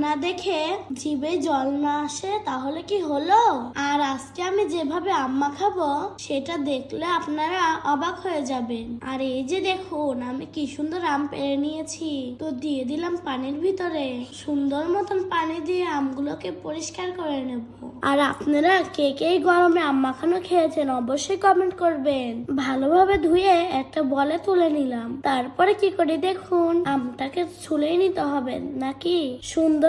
না দেখে জিভে জল না আসে, তাহলে কি হলো? আর আজকে আমি যেভাবে আম্মা খাব, সেটা দেখলে আপনারা অবাক হয়ে যাবেন। আর এই যে দেখুন, আমি কি সুন্দর আম পেরে নিয়েছি। তো দিয়ে দিলাম পানির ভিতরে। সুন্দর মতন পানি দিয়ে আমগুলোকে পরিষ্কার করে নেব। আর আপনারা কে কে গরমে আম মাখানো খেয়েছেন, অবশ্যই কমেন্ট করবেন। ভালোভাবে ধুয়ে একটা বলে তুলে নিলাম। তারপরে কি করি দেখুন, আমটাকে ছুলেই নিতে হবে, নাকি?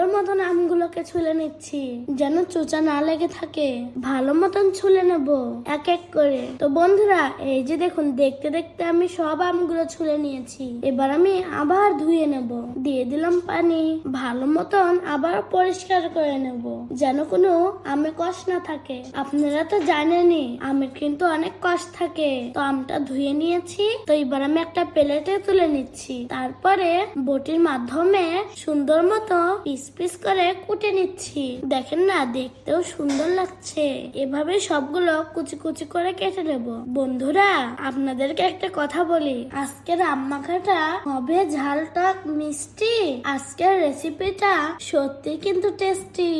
সুন্দর মতন আমগুলোকে ছুলে নিচ্ছি। যেন চোচা না লেগে থাকে। ভালো মতন ছুলে নেব, এক এক করে। তো বন্ধুরা, এই যে দেখুন, দেখতে দেখতে আমি সব আমগুলো ছুলে নিয়েছি। এবার আমি আবার ধুয়ে নেব। দিয়ে দিলাম পানি। ভালো মতন আবার পরিষ্কার করে নেব, যেন কোনো আমে কষ না থাকে। আপনারা তো জানেনই, আমের কিন্তু অনেক কষ থাকে। তো আমটা ধুয়ে নিয়েছি। তো এবার আমি একটা প্লেটে তুলে নিচ্ছি। তারপরে বটির মাধ্যমে সুন্দর মতো পিস পিস করে কুটে নিচ্ছি। দেখেন না, দেখতেও সুন্দর লাগছে। এভাবে সবগুলো কুচি কুচি করে কেটে নেব। বন্ধুরা, আপনাদেরকে একটা কথা বলি। আজকের আম্মাখাটা হবে ঝাল টক মিষ্টি। আজকের রেসিপিটা সত্যি কিন্তু টেস্টি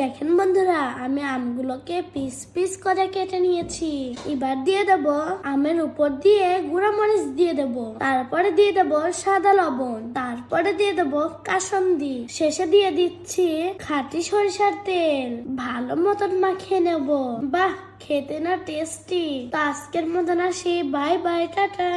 দেখেন বন্ধুরা, আমি আমগুলোকে পিস পিস করে কেটে নিয়েছি। এবার দিয়ে দেব আমের উপর দিয়ে গুঁড়া মরিচ দিয়ে দেব। তারপরে দিয়ে দেব সাদা লবণ। তারপরে দিয়ে দেব কাসন্দি। শেষে দিয়ে দিচ্ছি। খাঁটি সরিষার তেল। ভালো মতন মাখিয়ে নেব। বাহ, খেতে না টেস্টি তো আজকের মতন আসি বাই বাই টাটা।